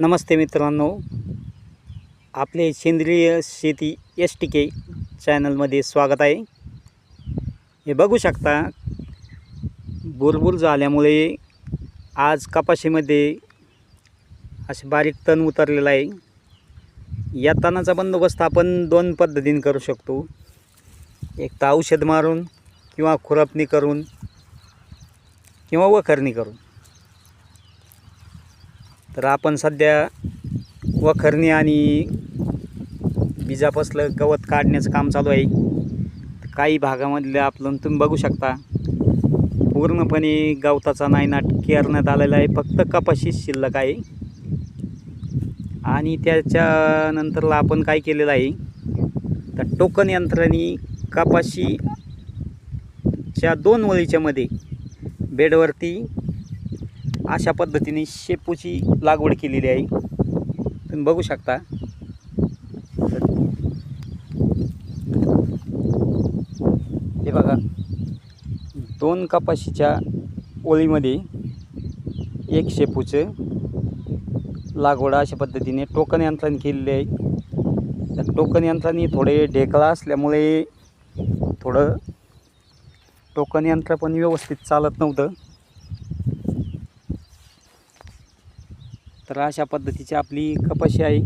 नमस्ते मित्रांनो. आपले सेंद्रिय शेती एस टी के चॅनलमध्ये स्वागत आहे. हे बघू शकता बुरबुर झाल्यामुळे आज कपाशीमध्ये असे बारीक तण उतरलेलं आहे. या तणाचा बंदोबस्त आपण दोन पद्धतीने करू शकतो. एक तर औषध मारून किंवा खुरपणी करून किंवा वखरणी करून. तर आपण सध्या वखरणी आणि बिजापासलं गवत काढण्याचं काम चालू आहे. तर काही भागामधलं आपलं तुम्ही बघू शकता. पूर्णपणे गवताचा नायनाट करण्यात आलेला आहे. फक्त कपाशी शिल्लक आहे. आणि त्याच्यानंतरला आपण काय केलेलं आहे? तर टोकन यंत्राने कपाशीच्या दोन वळीच्यामध्ये बेडवरती अशा पद्धतीने शेपूची लागवड केलेली आहे. तुम्ही बघू शकता. हे बघा. दोन कपाशीच्या ओळीमध्ये एक शेपूचं लागवड अशा पद्धतीने टोकन यंत्राने केलेली आहे. त्या टोकन यंत्राने थोडे ढेकळा असल्यामुळे थोडं टोकन यंत्र पण व्यवस्थित चालत नव्हतं. तर अशा पद्धतीची आपली कपाशी आहे.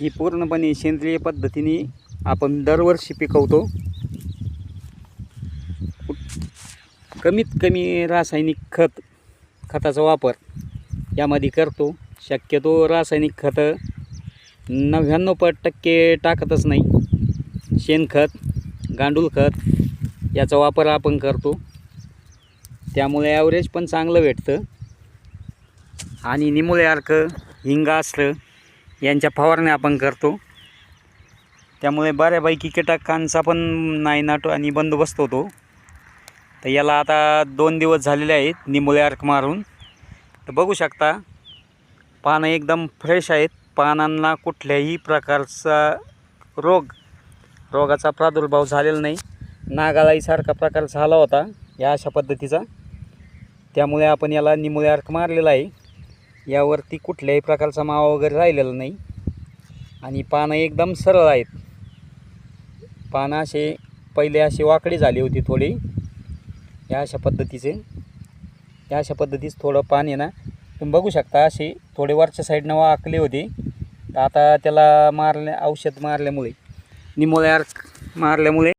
ही पूर्णपणे सेंद्रिय पद्धतीने आपण दरवर्षी पिकवतो. कमीत कमी रासायनिक खत खताचा वापर यामध्ये करतो. शक्यतो रासायनिक खतं नव्याण्णव पट टक्के टाकतच नाही. शेणखत गांडूळ खत याचा वापर आपण करतो. त्यामुळे ॲव्हरेज पण चांगलं भेटतं. आणि निमुळे अर्क हिंगास्त्र यांच्या फवारण्या आपण करतो. त्यामुळे बऱ्यापैकी कीटकांचा पण नायनाट आणि बंदोबस्त होतो. तर याला आता दोन दिवस झालेले आहेत निमुळे अर्क मारून. तर बघू शकता पानं एकदम फ्रेश आहेत. पानांना कुठल्याही प्रकारचा रोग रोगाचा प्रादुर्भाव झालेला नाही. नागालाईसारखा प्रकार झाला होता या अशा पद्धतीचा. त्यामुळे आपण याला निमुळे अर्थ मारलेला आहे. यावरती कुठल्याही प्रकारचा मावा वगैरे राहिलेला नाही. आणि पानं एकदम सरळ आहेत. पानं असे पहिले असे वाकडी झाली होती थोडी. या अशा पद्धतीचे. या अशा पद्धतीच थोडं पान आहे ना. तुम्ही बघू शकता असे थोडे वरच्या साईडनं वाकले होते. तर आता त्याला मारल्या औषध मारल्यामुळे निमोळ्या मारल्यामुळे